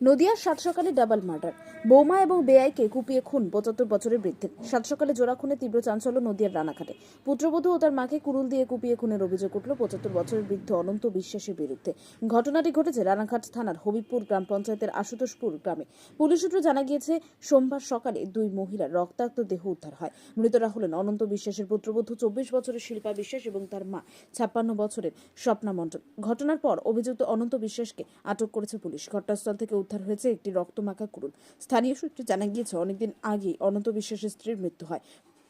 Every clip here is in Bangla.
নদিয়ার সাত সকালে ডাবল মার্ডার। বৌমা এবং বেআইকে কুপিয়ে খুন পঁচাত্তর বছরের বৃদ্ধের সাত সকালে জোড়া খুনে তীব্র চাঞ্চল্য নদিয়ার রানাঘাটে। পুত্রবধূ ও তার মাকে কুরুল দিয়ে কুপিয়ে খুনের অভিযোগ উঠল পঁচাত্তর বছরের বৃদ্ধ অনন্ত বিশ্বাসের বিরুদ্ধে। ঘটনাটি ঘটেছে রানাঘাট থানার হবিবপুর গ্রাম পঞ্চায়েতের আশুতোষপুর গ্রামে। পুলিশ সূত্র জানা গিয়েছে, সোমবার সকালে দুই মহিলার রক্তাক্ত দেহ উদ্ধার হয়। মৃতরা হলেন অনন্ত বিশ্বাসের পুত্রবধূ, চব্বিশ বছরের শিল্পা বিশ্বাস এবং তার মা, ছাপ্পান্ন বছরের স্বপ্না মণ্ডল। ঘটনার পর অভিযুক্ত অনন্ত বিশ্বাসকে আটক করেছে পুলিশ। ঘটনাস্থল থেকে উদ্ধার হয়েছে একটি রক্তমাখা কুরুল স্থানীয় সূত্রে জানা গিয়েছে, অনেকদিন আগেই অনন্ত বিশ্বাসের স্ত্রীর মৃত্যু হয়।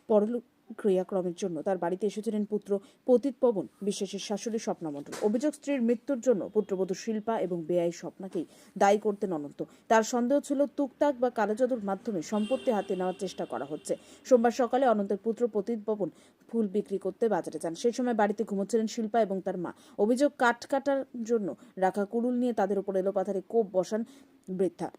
পরলোক ক্রিয়াক্রমের জন্য। তার বাড়িতে এসেছিলেন পুত্র পতিত পবন, বিশ্বাসের শাশুড়ি স্বপ্না মণ্ডল অভিযোগ, স্ত্রীর মৃত্যুর জন্য পুত্রবধূ শিল্পা এবং বেআই স্বপ্নাকেই দায়ী করতেন অনন্ত। তার সন্দেহ ছিল টুকটাক বা কালোজাদুর মাধ্যমে সম্পত্তি হাতে নেওয়ার চেষ্টা করা হচ্ছে। সোমবার সকালে অনন্তের পুত্র পতিত পবন ফুল বিক্রি করতে বাজারে যান। সেই সময় বাড়িতে ঘুমোচ্ছিলেন শিল্পা এবং তার মা। অভিযোগ, কাঠ কাটার জন্য রাখা কুড়ুল নিয়ে তাদের উপর এলোপাথারে কোপ বসান বৃদ্ধা।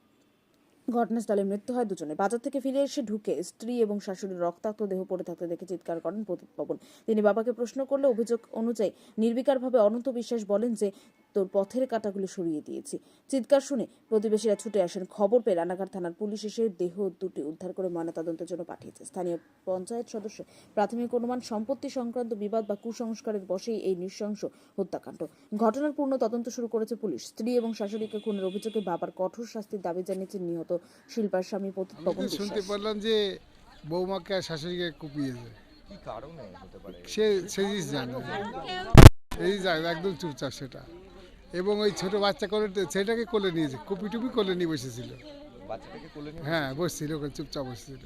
ঘটনাস্থলে মৃত্যু হয় দুজনে বাজার থেকে ফিরে এসে ঢুকে স্ত্রী এবং শাশুড়ির রক্তাক্ত দেহ পড়ে থাকতে দেখে চিৎকার করেন প্রদীপ পবন তিনি বাবাকে প্রশ্ন করলে অভিযোগ অনুযায়ী নির্বিকারভাবে অনন্ত বিশ্বাস বলেন যে তোর পথের কাটাগুলো সরিয়ে দিয়েছি। চিৎকার শুনে প্রতিবেশীরা ছুটে আসেন। খবর পেয়ে রানাঘাট থানার পুলিশ এসে দেহ দুটি উদ্ধার করে ময়নাতদন্তের জন্য পাঠিয়েছে। স্থানীয় পঞ্চায়েত সদস্য প্রাথমিক অনুমান সম্পত্তি সংক্রান্ত বিবাদ বা কুসংস্কারের বশেই এই নৃশংস হত্যাকাণ্ড। ঘটনার পূর্ণ তদন্ত শুরু করেছে পুলিশ। স্ত্রী এবং শাশুড়িকে খুনের অভিযোগে বাবার কঠোর শাস্তির দাবি জানিয়েছেন নিহত শিল্পার স্বামী পবন শুনতে পারলাম যে বৌমাকে আর শাশুড়িকে কুপিয়েছে। কি কারণে হতে পারে? সে সে জিনিস জানে এই জানে একদম চুপচাপ সেটা। এবং ওই ছোট বাচ্চা করে সেটাকে কোলে নিয়েছে কুপি টুপি কোলে নিয়ে বসেছিল। বাচ্চাটাকে কোলে নিয়ে হ্যাঁ বসছিল ওখানে চুপচাপ বসেছিল।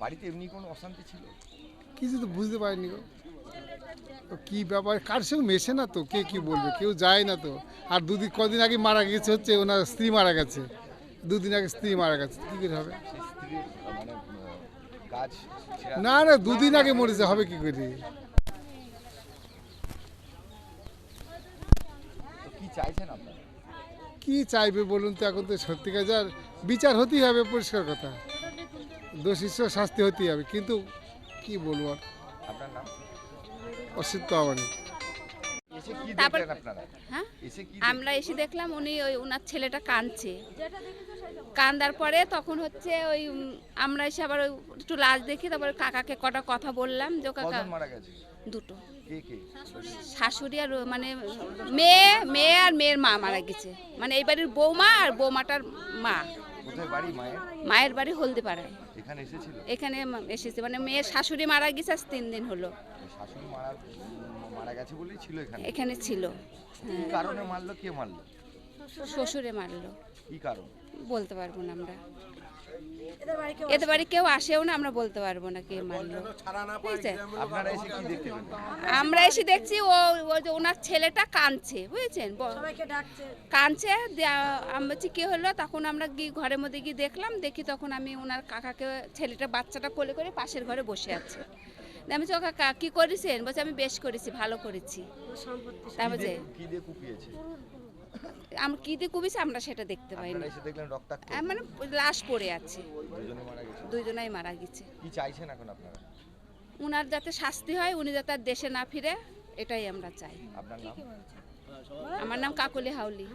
বাড়িতে এমনি কোনো অশান্তি ছিল? কিছু তো বুঝতে পারিনি গো। কি ব্যাপার? কার সঙ্গে মেশে না তো? কে কি বলবে? কেউ যায় না তো। আর দুদিন কদিন আগে মারা গেছে হচ্ছে ওনার স্ত্রী মারা গেছে। দুদিন আগে স্ত্রী মারা গেছে। কি করে হবে? মানে না না দুদিন আগে মরেছে। হবে কি করে তো কি চাইছেন আপনারা? কি চাইবে বলুন তো এখন তো সত্যিকার যার বিচার হতেই হবে পরিষ্কার কথা। দোষীর শাস্তি হতেই হবে কিন্তু কি বলব আর? আপনার নাম? অসিত পাওয়ানি। তারপর- হ্যাঁ? আমরা এসে দেখলাম উনি ওই ওনার ছেলেটা কাঁদছে। কান্দার পরে তখন হচ্ছে ওই আমরা এসে আবার ওই একটু লাশ দেখি তারপরে কাকাকে কটা কথা বললাম যে কাকা দুটো। কে কে? শাশুড়ি। আর মানে মেয়ে মেয়ে আর মেয়ের মা মারা গেছে। মানে এই বাড়ির বৌমা আর বৌমাটার মা। মায়ের? বাড়ি হলদিপাড়ায়। এখানে এসেছিল? এখানে এসেছে। মানে মেয়ের শাশুড়ি মারা গেছে আজ তিন দিন হলো। শাশুড়ি মারা মারা গেছে বলেই ছিল এখানে? এখানে ছিল। কি কারণে মারলো কে মারলো? শ্বশুরে মারলো। কি কারণ? বলতে পারব না আমরা। এদের বাড়ি কেউ আসেও না আমরা বলতে পারব না কে মারলো আমরা এসে দেখছি ও ও যে ওনার ছেলেটা কাঁদছে বুঝেছেন? কাঁদছে আমি বলছি কি হলো? তখন আমরা গিয়ে ঘরের মধ্যে গিয়ে দেখলাম দেখি তখন আমি ওনার কাকাকে ছেলেটা বাচ্চাটা কোলে করে পাশের ঘরে বসে আছে। আমি বলছি, ও কাকা কি করেছেন? বলছে আমি বেশ করেছি ভালো করেছি। তারপর আমরা কি দিয়ে কুবিছে আমরা সেটা দেখতে পাইনি না। এসে দেখলেন রক্তাক্ত? মানে লাশ পড়ে আছে। দুজনে মারা গেছে? দুইজনাই মারা গেছে। কি চাইছেন এখন আপনারা? উনার যাতে শাস্তি হয় উনি যাতে আর দেশে না ফিরে এটাই আমরা চাই। আপনার নাম? আমার নাম কাকলি হাউলি।